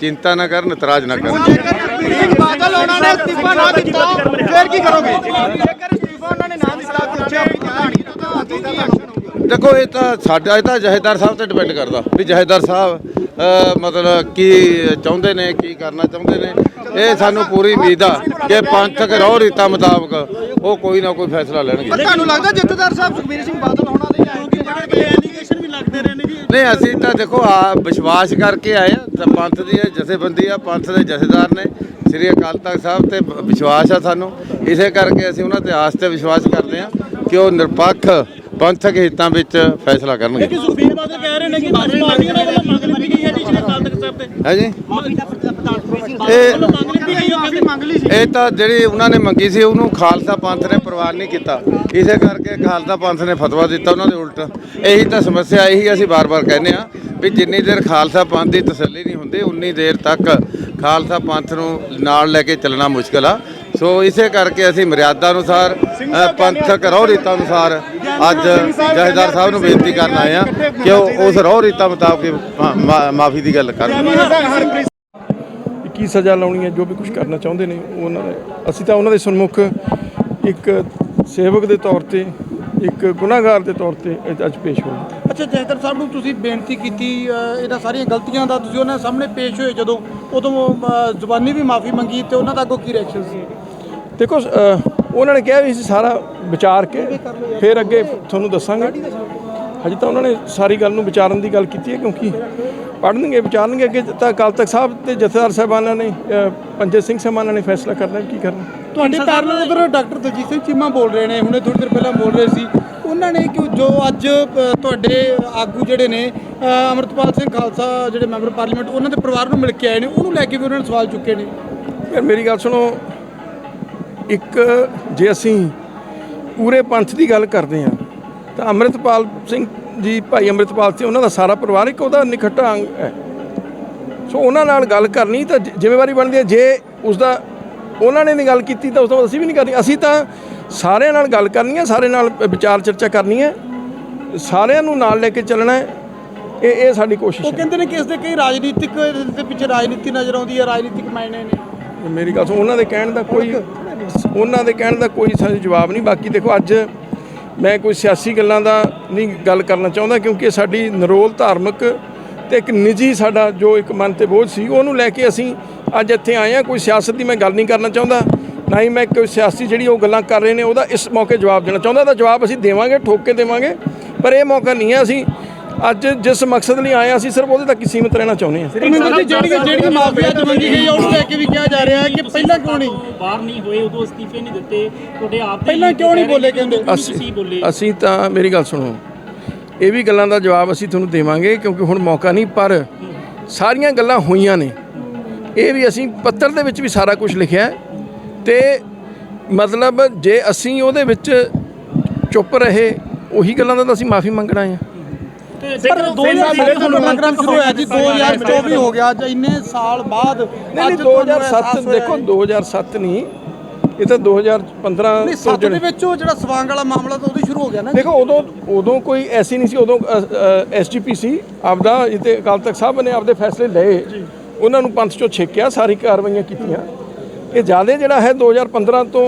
ਚਿੰਤਾ ਨਾ ਕਰਨ ਇਤਰਾਜ਼ ਨਾ ਕਰਨ। ਸਿੰਘ ਬਾਦਲ ਉਹਨਾਂ ਨੇ ਅਸਤੀਫਾ ਨਾ ਦਿੱਤਾ ਫਿਰ ਕੀ ਕਰੋਗੇ? ਜੇਕਰ ਅਸਤੀਫਾ ਉਹਨਾਂ ਨੇ ਨਾ ਦਿੱਤਾ ਪੁੱਛਿਆ ਕਹਾਣੀ ਤਾਂ ਕੀ ਐਕਸ਼ਨ ਹੋਊਗਾ ਦੇਖੋ ਇਹ ਤਾਂ ਸਾਡਾ ਇਹ ਤਾਂ ਜਹੇਦਾਰ ਸਾਹਿਬ ਤੇ ਡਿਪੈਂਡ ਕਰਦਾ ਵੀ ਜਹੇਦਾਰ ਸਾਹਿਬ ਮਤਲਬ ਕੀ ਚਾਹੁੰਦੇ ਨੇ ਕੀ ਕਰਨਾ ਚਾਹੁੰਦੇ ਨੇ। ਇਹ ਸਾਨੂੰ ਪੂਰੀ ਉਮੀਦ ਆ ਕਿ ਪੰਥਕ ਰਹੁ ਰੀਤਾਂ ਮੁਤਾਬਕ ਉਹ ਕੋਈ ਨਾ ਕੋਈ ਫੈਸਲਾ ਲੈਣਗੇ। ਪਰ ਤੁਹਾਨੂੰ ਲੱਗਦਾ ਜਥੇਦਾਰ ਸਾਹਿਬ ਸੁਖਬੀਰ ਸਿੰਘ ਬਾਦਲ ਹੋਣਾ ਦੇ ਜਾਣਗੇ ਜਿਹੜੇ ਐਲੀਗੇਸ਼ਨ ਵੀ ਲੱਗਦੇ ਰਹੇ ਨੇ ਜੀ। ਨਹੀਂ ਅਸੀਂ ਤਾਂ ਦੇਖੋ ਆ ਵਿਸ਼ਵਾਸ ਕਰਕੇ ਆਏ ਆ ਪੰਥ ਦੀ ਇਹ ਜਥੇਬੰਦੀ ਆ ਪੰਥ ਦੇ ਜਥੇਦਾਰ ਨੇ। ਸ੍ਰੀ ਅਕਾਲ ਤਖਤ ਸਾਹਿਬ ਤੇ ਵਿਸ਼ਵਾਸ ਆ ਸਾਨੂੰ। ਇਸੇ ਕਰਕੇ ਅਸੀਂ ਉਹਨਾਂ ਤੇ ਆਸ ਤੇ ਵਿਸ਼ਵਾਸ ਕਰਦੇ ਹਾਂ ਕਿ ਉਹ ਨਿਰਪੱਖ ਪੰਥਕ ਹਿੱਤਾਂ ਵਿੱਚ ਫੈਸਲਾ ਕਰਨਗੇ। ਸੁਖਬੀਰ ਬਾਦਲ ਕਹਿ ਰਹੇ ਨੇ ਕਿ ਪੰਜ ਪਾਰਟੀਆਂ ਮੰਗ ਲਿੱਤੀ ਸਾਹਿਬ ਤੇ ਹੈ ਜੀ। ਇਹ ਤਾਂ ਜਿਹੜੀ ਉਹਨਾਂ ਨੇ ਮੰਗੀ ਸੀ ਉਹਨੂੰ ਖਾਲਸਾ ਪੰਥ ਨੇ ਪ੍ਰਵਾਨ ਨਹੀਂ ਕੀਤਾ। ਇਸੇ ਕਰਕੇ ਖਾਲਸਾ ਪੰਥ ਨੇ ਫਤਵਾ ਦਿੱਤਾ ਉਹਨਾਂ ਦੇ ਉਲਟ। ਇਹੀ ਤਾਂ ਸਮੱਸਿਆ ਇਹੀ ਅਸੀਂ ਬਾਰ-ਬਾਰ ਕਹਿੰਦੇ ਆ ਵੀ ਜਿੰਨੀ ਦੇਰ ਖਾਲਸਾ ਪੰਥ ਦੀ ਤਸੱਲੀ ਨਹੀਂ ਹੁੰਦੀ ਉਨੀ ਦੇਰ ਤੱਕ ਖਾਲਸਾ ਪੰਥ ਨੂੰ ਨਾਲ ਲੈ ਕੇ ਚੱਲਣਾ ਮੁਸ਼ਕਲ ਆ। ਸੋ ਇਸੇ ਕਰਕੇ ਅਸੀਂ ਮਰਿਆਦਾ ਅਨੁਸਾਰ ਪੰਥਕ ਰਹੁ ਰੀਤਾਂ ਅਨੁਸਾਰ ਅੱਜ ਜਥੇਦਾਰ ਸਾਹਿਬ ਨੂੰ ਬੇਨਤੀ ਕਰਨ ਆਏ ਆ ਕਿ ਉਹ ਉਸ ਰੋਹ ਰੀਤਾਂ ਮੁਤਾਬਕ ਮਾਫੀ ਦੀ ਗੱਲ ਕਰਨ। ਕੀ ਸਜ਼ਾ ਲਾਉਣੀ ਹੈ ਜੋ ਵੀ ਕੁਝ ਕਰਨਾ ਚਾਹੁੰਦੇ ਨੇ ਉਹ ਉਹਨਾਂ ਨੇ ਅਸੀਂ ਤਾਂ ਉਹਨਾਂ ਦੇ ਸਨਮੁਖ ਇੱਕ ਸੇਵਕ ਦੇ ਤੌਰ ਤੇ ਇੱਕ ਗੁਨਾਹਗਾਰ ਦੇ ਤੌਰ ਤੇ ਅੱਜ- ਪੇਸ਼ ਹੋਏ। ਅੱਛਾ ਜੈਦਰ ਸਾਹਿਬ ਨੂੰ ਤੁਸੀਂ ਬੇਨਤੀ ਕੀਤੀ ਇਹਨਾਂ ਸਾਰੀਆਂ ਗਲਤੀਆਂ ਦਾ ਤੁਸੀਂ ਉਹਨਾਂ ਸਾਹਮਣੇ ਪੇਸ਼ ਹੋਏ ਜਦੋਂ ਉਦੋਂ ਜ਼ੁਬਾਨੀ ਵੀ ਮਾਫੀ ਮੰਗੀ ਤੇ ਉਹਨਾਂ ਦਾ ਅੱਗੋਂ ਕੀ ਰਿਐਕਸ਼ਨ ਸੀ? ਦੇਖੋ ਉਹਨਾਂ ਨੇ ਕਿਹਾ ਵੀ ਅਸੀਂ ਸਾਰਾ ਵਿਚਾਰ ਕੇ ਫਿਰ ਅੱਗੇ ਤੁਹਾਨੂੰ ਦੱਸਾਂਗੇ। ਹਜੇ ਤਾਂ ਉਹਨਾਂ ਨੇ ਸਾਰੀ ਗੱਲ ਨੂੰ ਵਿਚਾਰਨ ਦੀ ਗੱਲ ਕੀਤੀ ਹੈ ਕਿਉਂਕਿ ਪੜ੍ਹਨਗੇ ਵਿਚਾਰਨਗੇ ਅੱਗੇ। ਤਾਂ ਅਕਾਲ ਤਖਤ ਸਾਹਿਬ ਤੇ ਜਥੇਦਾਰ ਸਾਹਿਬਾਨਾਂ ਨੇ ਪੰਜੇ ਸਿੰਘ ਸਾਹਿਬਾਨਾਂ ਨੇ ਫੈਸਲਾ ਕਰਨਾ ਕੀ ਕਰਨਾ ਤੁਹਾਡੇ ਪੈਰਲਲ ਉਧਰ ਡਾਕਟਰ ਦਲਜੀਤ ਸਿੰਘ ਚੀਮਾ ਬੋਲ ਰਹੇ ਨੇ ਹੁਣੇ ਥੋੜੀ ਦੇਰ ਪਹਿਲਾਂ ਬੋਲ ਰਹੇ ਸੀ। ਉਹਨਾਂ ਨੇ ਕਿ ਜੋ ਅੱਜ ਤੁਹਾਡੇ ਆਗੂ ਜਿਹੜੇ ਨੇ ਅਮਰਤਪਾਲ ਸਿੰਘ ਖਾਲਸਾ ਜਿਹੜੇ ਮੈਂਬਰ ਪਾਰਲੀਮੈਂਟ ਉਹਨਾਂ ਦੇ ਪਰਿਵਾਰ ਨੂੰ ਮਿਲ ਕੇ ਆਏ ਨੇ ਉਹਨੂੰ ਲੈ ਕੇ ਵੀ ਉਹਨਾਂ ਨੇ ਸਵਾਲ ਚੁੱਕੇ ਨੇ। ਯਾਰ ਮੇਰੀ ਗੱਲ ਸੁਣੋ ਇੱਕ ਜੇ ਅਸੀਂ ਪੂਰੇ ਪੰਥ ਦੀ ਗੱਲ ਕਰਦੇ ਹਾਂ ਤਾਂ ਅੰਮ੍ਰਿਤਪਾਲ ਸਿੰਘ ਜੀ ਭਾਈ ਅੰਮ੍ਰਿਤਪਾਲ ਸਿੰਘ ਉਹਨਾਂ ਦਾ ਸਾਰਾ ਪਰਿਵਾਰ ਇੱਕ ਉਹਦਾ ਨਿਖੱਟਾ ਅੰਗ ਹੈ। ਸੋ ਉਹਨਾਂ ਨਾਲ ਗੱਲ ਕਰਨੀ ਤਾਂ ਜ਼ਿੰਮੇਵਾਰੀ ਬਣਦੀ ਹੈ। ਜੇ ਉਸ ਦਾ ਉਹਨਾਂ ਨੇ ਨਹੀਂ ਗੱਲ ਕੀਤੀ ਤਾਂ ਉਸ ਤੋਂ ਅਸੀਂ ਵੀ ਨਹੀਂ ਕਰਨੀ। ਅਸੀਂ ਤਾਂ ਸਾਰਿਆਂ ਨਾਲ ਗੱਲ ਕਰਨੀ ਹੈ ਸਾਰੇ ਨਾਲ ਵਿਚਾਰ ਚਰਚਾ ਕਰਨੀ ਹੈ। ਸਾਰਿਆਂ ਨੂੰ ਨਾਲ ਲੈ ਕੇ ਚੱਲਣਾ ਹੈ। ਇਹ ਇਹ ਸਾਡੀ ਕੋਸ਼ਿਸ਼ ਉਹ ਹੈ। ਕਹਿੰਦੇ ਨੇ ਕਿ ਇਸ ਦੇ ਕਈ ਰਾਜਨੀਤਿਕ ਦੇ ਪਿੱਛੇ ਰਾਜਨੀਤੀ ਨਜ਼ਰ ਆਉਂਦੀ ਹੈ ਰਾਜਨੀਤਿਕ ਮਾਇਨੇ ਨੇ। ਮੇਰੀ ਗੱਲ ਸੁਣ, ਉਹਨਾਂ ਦੇ ਕਹਿਣ ਦਾ ਕੋਈ ਉਹਨਾਂ ਦੇ ਕਹਿਣ ਦਾ ਕੋਈ ਸਾਨੂੰ ਜਵਾਬ ਨਹੀਂ। ਬਾਕੀ ਦੇਖੋ, ਅੱਜ ਮੈਂ ਕੋਈ ਸਿਆਸੀ ਗੱਲਾਂ ਦਾ ਨਹੀਂ ਗੱਲ ਕਰਨਾ ਚਾਹੁੰਦਾ, ਕਿਉਂਕਿ ਸਾਡੀ ਨਰੋਲ ਧਾਰਮਿਕ ਤੇ ਇੱਕ ਨਿੱਜੀ ਸਾਡਾ ਜੋ ਇੱਕ ਮਨ ਤੇ ਬੋਝ ਸੀ, ਉਹਨੂੰ ਲੈ ਕੇ ਅਸੀਂ ਅੱਜ ਇੱਥੇ ਆਏ ਆ ਕੋਈ ਸਿਆਸਤ ਦੀ ਮੈਂ ਗੱਲ ਨਹੀਂ ਕਰਨਾ ਚਾਹੁੰਦਾ, ਨਾ ਹੀ ਮੈਂ ਕੋਈ ਸਿਆਸੀ ਜਿਹੜੀ ਉਹ ਗੱਲਾਂ ਕਰ ਰਹੇ ਨੇ, ਉਹਦਾ ਇਸ ਮੌਕੇ ਜਵਾਬ ਦੇਣਾ ਚਾਹੁੰਦਾ। ਤਾਂ ਜਵਾਬ ਅਸੀਂ ਦੇਵਾਂਗੇ, ਠੋਕ ਕੇ ਦੇਵਾਂਗੇ, ਪਰ ਇਹ ਮੌਕਾ ਨਹੀਂ ਹੈ ਅਸੀਂ ਅੱਜ ਜਿਸ ਮਕਸਦ ਲਈ ਆਏ ਆ ਅਸੀਂ ਸਿਰਫ ਉਹਦੇ ਤੱਕ ਹੀ ਸੀਮਿਤ ਰਹਿਣਾ ਚਾਹੁੰਦੇ ਹਾਂ। ਪਰਮਿੰਦਰ ਜੀ ਜਿਹੜੀ ਜਿਹੜੀ ਮਾਫੀਆ ਮੰਗੀ ਗਈ ਆ, ਉਹਨੂੰ ਲੈ ਕੇ ਵੀ ਕਿਹਾ ਜਾ ਰਿਹਾ ਹੈ ਕਿ ਪਹਿਲਾਂ ਕਿਉਂ ਨਹੀਂ? ਬਾਹਰ ਨਹੀਂ ਹੋਏ ਉਦੋਂ ਅਸਤੀਫੇ ਨਹੀਂ ਦਿੱਤੇ ਤੁਹਾਡੇ ਆਪ ਦੇ ਪਹਿਲਾਂ ਕਿਉਂ ਨਹੀਂ ਬੋਲੇ ਕਹਿੰਦੇ? ਤੁਸੀਂ ਬੋਲੇ। ਅਸੀਂ ਤਾਂ ਮੇਰੀ ਗੱਲ ਸੁਣੋ ਇਹ ਵੀ ਗੱਲਾਂ ਦਾ ਜਵਾਬ ਅਸੀਂ ਤੁਹਾਨੂੰ ਦੇਵਾਂਗੇ ਕਿਉਂਕਿ ਹੁਣ ਮੌਕਾ ਨਹੀਂ ਪਰ ਸਾਰੀਆਂ ਗੱਲਾਂ ਹੋਈਆਂ ਨੇ। ਇਹ ਵੀ ਅਸੀਂ ਪੱਤਰ ਦੇ ਵਿੱਚ ਵੀ ਸਾਰਾ ਕੁਝ ਲਿਖਿਆ ਹੈ। ਤੇ ਮਤਲਬ ਜੇ ਅਸੀਂ ਉਹਦੇ ਵਿੱਚ ਚੁੱਪ ਰਹੇ ਉਹੀ ਗੱਲਾਂ ਦਾ ਤਾਂ ਅਸੀਂ ਮਾਫੀ ਮੰਗਣਾ ਹੈ। ਪਰ 2007 ਤੋਂ ਪ੍ਰੋਗਰਾਮ ਸ਼ੁਰੂ ਹੋਇਆ ਜੀ 2024 ਹੋ ਗਿਆ ਅੱਜ ਇੰਨੇ ਸਾਲ ਬਾਅਦ ਨਹੀਂ ਨਹੀਂ ਅੱਜ ਤੁਹਾਨੂੰ 2007 ਅਹਿਸਾਸ ਹੋਇਆ ਦੇਖੋ ਹੈ। 2007 ਨਹੀਂ ਇਹ ਤਾਂ 2015 ਨਹੀਂ ਤੋਂ ਸੱਤ ਦੇ ਜਿਹੜੇ- ਵਿੱਚ ਉਹ ਜਿਹੜਾ ਸਵਾਂਗ ਵਾਲਾ ਮਾਮਲਾ ਤਾਂ ਉਦੋਂ ਹੀ ਸ਼ੁਰੂ ਹੋ ਗਿਆ ਨਾ ਦੇਖੋ ਉਦੋਂ ਉਦੋਂ ਕੋਈ ਐਸੀ ਨਹੀਂ ਸੀ ਉਦੋਂ ਐਸਜੀਪੀ ਸੀ ਆਪਦਾ ਜਿੱਤੇ ਅਕਾਲ ਤਖਤ ਸਾਹਿਬ ਨੇ ਆਪਦੇ ਫੈਸਲੇ ਲਏ। ਉਹਨਾਂ ਨੂੰ ਪੰਥ ਚੋਂ ਛੇਕਿਆ ਸਾਰੀ ਕਾਰਵਾਈਆਂ ਕੀਤੀਆਂ। ਇਹ ਜ਼ਿਆਦਾ ਜਿਹੜਾ ਹੈ 2015 ਤੋਂ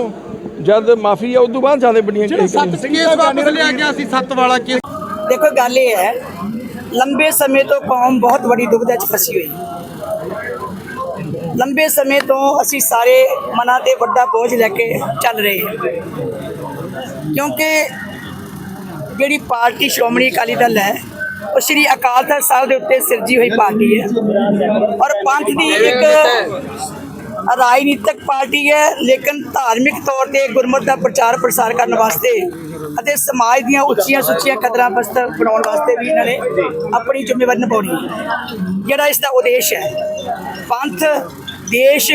ਜਦ ਮਾਫੀ ਆ ਉਦੋਂ ਬਾਅਦ ਜ਼ਿਆਦਾ ਵੱਡੀਆਂ। ਕੇਸ ਵਾਪਸ ਲਿਆ ਗਿਆ ਸੀ ਸੱਤ ਵਾਲਾ ਕੇਸ। ਦੇਖੋ ਗੱਲ ਇਹ ਹੈ ਲੰਬੇ ਸਮੇਂ ਤੋਂ ਕੌਮ ਬਹੁਤ ਵੱਡੀ ਦੁਬਿਧਾ 'ਚ ਫਸੀ ਹੋਈ। ਲੰਬੇ ਸਮੇਂ ਤੋਂ ਅਸੀਂ ਸਾਰੇ ਮਨਾਂ ਤੇ ਵੱਡਾ ਬੋਝ ਲੈ ਕੇ ਚੱਲ ਰਹੇ ਹਾਂ। ਕਿਉਂਕਿ ਜਿਹੜੀ ਪਾਰਟੀ ਸ਼੍ਰੋਮਣੀ ਅਕਾਲੀ ਦਲ ਹੈ ਉਹ ਸ਼੍ਰੀ ਅਕਾਲ ਤਖਤ ਸਾਹਿਬ ਦੇ ਉੱਤੇ ਸਿਰਜੀ ਹੋਈ ਪਾਰਟੀ ਹੈ। ਔਰ ਪੰਥ ਦੀ ਇੱਕ ਰਾਜਨੀਤਿਕ ਪਾਰਟੀ ਹੈ ਲੇਕਿਨ ਧਾਰਮਿਕ ਤੌਰ ਤੇ ਗੁਰਮਤ ਦਾ ਪ੍ਰਚਾਰ ਪ੍ਰਸਾਰ ਕਰਨ ਵਾਸਤੇ ਅਤੇ ਸਮਾਜ ਦੀਆਂ ਉੱਚੀਆਂ ਸੁੱਚੀਆਂ ਕਦਰਾਂ ਬਸਤਰ ਬਣਾਉਣ ਵਾਸਤੇ ਵੀ ਇਹਨਾਂ ਨੇ ਆਪਣੀ ਜ਼ਿੰਮੇਵਾਰੀ ਨਿਭਾਉਣੀ ਹੈ। ਜਿਹੜਾ ਇਸ ਦਾ ਉਦੇਸ਼ ਹੈ, ਪੰਥ, ਦੇਸ਼,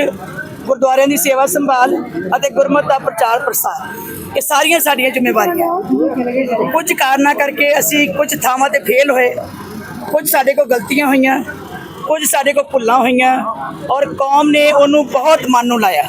ਗੁਰਦੁਆਰਿਆਂ ਦੀ ਸੇਵਾ ਸੰਭਾਲ ਅਤੇ ਗੁਰਮਤ ਦਾ ਪ੍ਰਚਾਰ ਪ੍ਰਸਾਰ, ਇਹ ਸਾਰੀਆਂ ਸਾਡੀਆਂ ਜ਼ਿੰਮੇਵਾਰੀਆਂ। ਕੁਝ ਕਾਰਨਾਂ ਕਰਕੇ ਅਸੀਂ ਕੁਝ ਥਾਵਾਂ ਤੇ ਫੇਲ ਹੋਏ, ਕੁਝ ਸਾਡੇ ਕੋਲ ਗਲਤੀਆਂ ਹੋਈਆਂ, ਕੁਝ ਸਾਡੇ ਕੋਲ ਭੁੱਲਾਂ ਹੋਈਆਂ ਔਰ ਕੌਮ ਨੇ ਉਹਨੂੰ ਬਹੁਤ ਮਨ ਨੂੰ ਲਾਇਆ।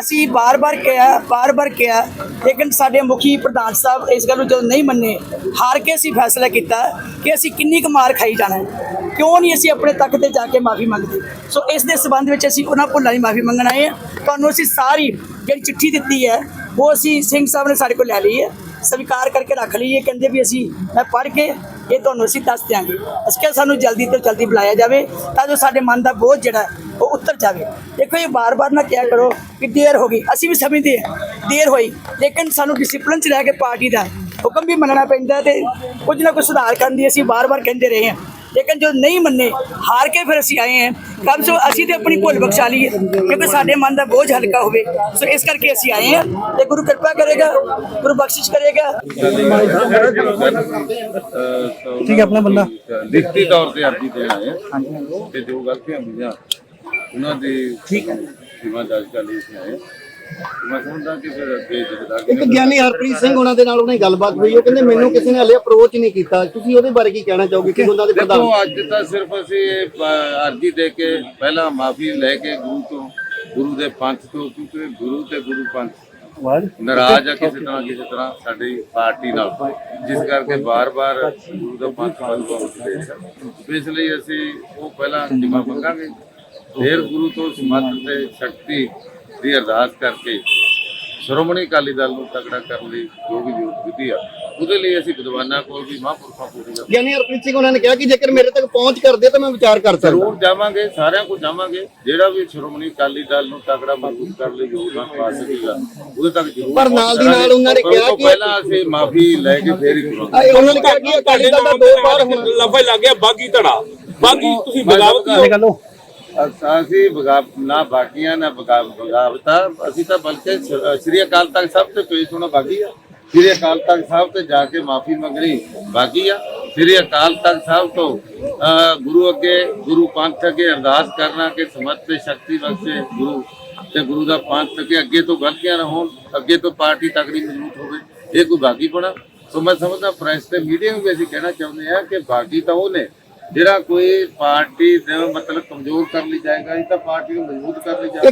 ਅਸੀਂ ਬਾਰ-ਬਾਰ ਕਿਹਾ ਬਾਰ-ਬਾਰ ਕਿਹਾ, ਲੇਕਿਨ ਸਾਡੇ ਮੁਖੀ ਪ੍ਰਧਾਨ ਸਾਹਿਬ ਇਸ ਗੱਲ ਨੂੰ ਜਦੋਂ ਨਹੀਂ ਮੰਨੇ, ਹਾਰ ਕੇ ਅਸੀਂ ਫੈਸਲਾ ਕੀਤਾ ਕਿ ਅਸੀਂ ਕਿੰਨੀ ਕੁ ਮਾਰ ਖਾਈ ਜਾਣਾ ਕਿਉਂ ਨਹੀਂ ਅਸੀਂ ਆਪਣੇ ਤੱਕ ਤੇ ਜਾ ਕੇ ਮਾਫੀ ਮੰਗਦੇ? ਸੋ ਇਸ ਦੇ ਸਬੰਧ ਵਿੱਚ ਅਸੀਂ ਉਹਨਾਂ ਭੁੱਲਾਂ ਦੀ ਮਾਫੀ ਮੰਗਣ ਆਏ ਹਾਂ। ਤੁਹਾਨੂੰ ਅਸੀਂ ਸਾਰੀ ਜਿਹੜੀ ਚਿੱਠੀ ਦਿੱਤੀ ਹੈ, ਉਹ ਅਸੀਂ ਸਿੰਘ ਸਾਹਿਬ ਨੇ ਸਾਡੇ ਕੋਲ ਲੈ ਲਈ ਹੈ। ਸਵੀਕਾਰ ਕਰਕੇ ਰੱਖ ਲਈ ਹੈ ਕਹਿੰਦੇ ਵੀ ਅਸੀਂ, ਮੈਂ ਪੜ੍ਹ ਕੇ ਇਹ ਤੁਹਾਨੂੰ ਅਸੀਂ ਦੱਸ ਦਿਆਂਗੇ। ਅਸੀਂ ਕਿਹਾ ਸਾਨੂੰ ਜਲਦੀ ਤੋਂ ਜਲਦੀ ਬੁਲਾਇਆ ਜਾਵੇ, ਤਾਂ ਜੋ ਸਾਡੇ ਮਨ ਦਾ ਬੋਝ ਜਿਹੜਾ ਉਹ ਉੱਤਰ ਜਾਵੇ। ਦੇਖੋ ਇਹ ਬਾਰ-ਬਾਰ ਨਾ ਕਿਹਾ ਕਰੋ ਕਿ ਦੇਰ ਹੋ ਗਈ। ਅਸੀਂ ਵੀ ਸਮਝਦੇ ਹਾਂ ਦੇਰ ਹੋਈ। ਲੇਕਿਨ ਸਾਨੂੰ ਡਿਸਪਲਿਨ ਚ ਰਹਿ ਕੇ ਪਾਰਟੀ ਦਾ ਹੁਕਮ ਵੀ ਮੰਨਣਾ ਪੈਂਦਾ ਤੇ ਕੁਝ ਨਾ ਕੁਝ ਸੁਧਾਰ ਕਰਨ ਦੀ ਅਸੀਂ ਬਾਰ-ਬਾਰ ਕਹਿੰਦੇ ਰਹੇ ਹਾਂ। ਲੇਕਿਨ ਜੋ ਨਹੀਂ ਮੰਨੇ ਹਾਰ ਕੇ ਫਿਰ ਅਸੀਂ ਆਏ ਹਾਂ। ਕਮ ਸੋ ਅਸੀਂ ਤੇ ਆਪਣੀ ਭੁੱਲ ਬਖਸ਼ਾ ਲਈਏ ਕਿਉਂਕਿ ਸਾਡੇ ਮਨ ਦਾ ਬੋਝ ਹਲਕਾ ਹੋਵੇ। ਸੋ ਇਸ ਕਰਕੇ ਅਸੀਂ ਆਏ ਹਾਂ ਤੇ ਗੁਰੂ ਕਿਰਪਾ ਕਰੇਗਾ ਗੁਰੂ ਬਖਸ਼ਿਸ਼ ਕਰੇਗਾ। ਠੀਕ ਹੈ ਆਪਣਾ ਬੰਦਾ। ਲਿਖਤੀ ਤੌਰ ਤੇ ਅਰਜ਼ੀ ਦੇਣ ਆਏ ਆ ਤੇ ਜੋ ਗਲਤੀਆਂ ਹੋਈਆਂ ਉਹਨਾਂ ਦੀ ਠੀਕ ਹੈ। ਦਰਜ ਕਰ ਲਈ ਸੀ ਆਏ। ਮੈਂ ਸਮਝਦਾ ਕਿ ਫਿਰ ਅੱਗੇ ਜਿਹੜਾ ਇੱਕ ਗਿਆਨੀ ਹਰਪ੍ਰੀਤ ਸਿੰਘ ਉਹਨਾਂ ਦੇ ਨਾਲ ਉਹਨੇ ਗੱਲਬਾਤ ਹੋਈ। ਉਹ ਕਹਿੰਦੇ ਮੈਨੂੰ ਕਿਸੇ ਨੇ ਹਲੇ ਅਪਰੋਚ ਨਹੀਂ ਕੀਤਾ। ਤੁਸੀਂ ਉਹਦੇ ਬਾਰੇ ਕੀ ਕਹਿਣਾ ਚਾਹੋਗੇ? ਕਿ ਉਹਨਾਂ ਦੇ ਪ੍ਰਧਾਨ ਦੇਖੋ ਅੱਜ ਤਾਂ ਸਿਰਫ ਅਸੀਂ ਇਹ ਪ- ਅਰਜ਼ੀ ਦੇ ਕੇ ਪਹਿਲਾਂ ਮਾਫੀ ਲੈ ਕੇ ਗੁਰੂ ਤੋਂ ਗੁਰੂ ਦੇ ਪੰਥ ਤੋਂ ਕਿਉਂਕਿ ਗੁਰੂ ਤੇ ਗੁਰੂ ਪੰਥ ਨਾਰਾਜ਼ ਆ ਕਿਸੇ ਤਰ੍ਹਾਂ ਕਿਸੇ ਤਰ੍ਹਾਂ ਸਾਡੀ ਪਾਰਟੀ ਨਾਲ। ਜਿਸ ਕਰਕੇ ਬਾਰ-ਬਾਰ ਗੁਰੂ ਦਾ ਪੰਥ ਬੰਦ ਹੋ ਇਸ ਲਈ ਅਸੀਂ ਉਹ ਪਹਿਲਾਂ ਜਿਮਾ ਮੰਗਾਂਗੇ। ਫਿਰ ਗੁਰੂ ਤੋਂ ਸਮੱਤ ਤੇ ਸ਼ਕਤੀ ਦੀ ਅਰਦਾਸ ਕਰਕੇ ਸ਼੍ਰੋਮਣੀ ਅਕਾਲੀ ਦਲ ਨੂੰ ਤਕੜਾ ਕਰਨ ਲਈ ਜੋ ਵੀ ਜ਼ਰੂਰਤ ਹੁੰਦੀ ਆ ਉਹਦੇ ਲਈ ਅਸੀਂ ਵਿਦਵਾਨਾਂ ਕੋਲ ਵੀ ਮਹਾਂਪੁਰਖਾਂ ਕੋਲ ਵੀ ਗਿਆਨੀ ਹਰਪ੍ਰੀਤ ਸਿੰਘ ਉਹਨਾਂ ਨੇ ਕਿਹਾ ਕਿ ਜੇਕਰ ਮੇਰੇ ਤੱਕ ਪਹੁੰਚ ਕਰਦੇ ਤਾਂ ਮੈਂ ਵਿਚਾਰ ਕਰ ਸਕਦਾ। ਜ਼ਰੂਰ ਜਾਵਾਂਗੇ ਸਾਰਿਆਂ ਕੋਲ ਜਾਵਾਂਗੇ ਜਿਹੜਾ ਵੀ ਸ਼੍ਰੋਮਣੀ ਅਕਾਲੀ ਦਲ ਨੂੰ ਤਕੜਾ ਮਜ਼ਬੂਤ ਕਰਨ ਲਈ ਯੋਗਦਾਨ ਪਾ ਸਕੇਗਾ ਉਹਦੇ ਤੱਕ ਜ਼ਰੂਰ ਪਰ ਨਾਲ ਦੀ ਨਾਲ ਉਹਨਾਂ ਨੇ ਕਿਹਾ ਕਿ- ਪਹਿਲਾਂ ਅਸੀਂ ਮਾਫੀ ਲੈ ਕੇ ਫੇਰ ਹੀ ਆਏ ਉਹਨਾਂ ਨੇ ਕਿਹਾ ਕਿ ਅਕਾਲੀ ਦਲ ਦਾ ਦੋ ਵਾਰ ਹੁਣ। ਲਫਾ ਲੱਗ ਗਿਆ ਬਾਗੀ ਧੜਾ। ਬਾਗੀ ਤੁਸੀਂ ਬਗਾਵਤ ਹੋ। ਅਸੀਂ ਬਗਾ ਨਾ ਬਾਕੀਆਂ ਨਾ ਬਗਾਵ ਬਗਾਵਤਾ। ਅਸੀਂ ਤਾਂ ਬਲਕਿ ਸ੍ਰੀ ਅਕਾਲ ਤਖਤ ਸਾਹਿਬ ਤੇ ਪੇਸ਼ ਹੋਣਾ ਬਾਕੀ ਆ। ਸ੍ਰੀ ਅਕਾਲ ਤਖਤ ਸਾਹਿਬ ਤੇ ਜਾ ਕੇ ਮਾਫੀ ਮੰਗਣੀ ਬਾਕੀ ਆ। ਸ੍ਰੀ ਅਕਾਲ ਤਖਤ ਸਾਹਿਬ ਤੋਂ ਗੁਰੂ ਅੱਗੇ, ਗੁਰੂ ਪੰਥ ਅੱਗੇ ਅਰਦਾਸ ਕਰਨਾ ਕਿ ਸਮਤ ਤੇ ਸ਼ਕਤੀ ਬਖਸ਼ੇ ਗੁਰੂ ਤੇ ਗੁਰੂ ਦਾ ਪੰਥ ਕਿ ਅੱਗੇ ਤੋਂ ਗਲਤੀਆਂ ਨਾ ਹੋਣ, ਅੱਗੇ ਤੋਂ ਪਾਰਟੀ ਤਕੜੀ ਮਜ਼ਬੂਤ ਹੋਵੇ। ਇਹ ਕੋਈ ਬਾਕੀ ਬਣਾ? ਸੋ ਮੈਂ ਸਮਝਦਾ ਪ੍ਰੈਸ ਤੇ ਮੀਡੀਆ ਨੂੰ ਵੀ ਅਸੀਂ ਕਹਿਣਾ ਚਾਹੁੰਦੇ ਹਾਂ ਕਿ ਬਾਕੀ ਤਾਂ ਉਹ ਨੇ ਜਿਹੜਾ ਕੋਈ ਪਾਰਟੀ ਨੂੰ ਮਤਲਬ ਕਮਜ਼ੋਰ ਕਰ ਲਈ ਜਾਏਗਾ ਇਹ ਤਾਂ ਪਾਰਟੀ ਨੂੰ ਮਜ਼ਬੂਤ ਕਰ ਲਈ ਜਾਏਗਾ।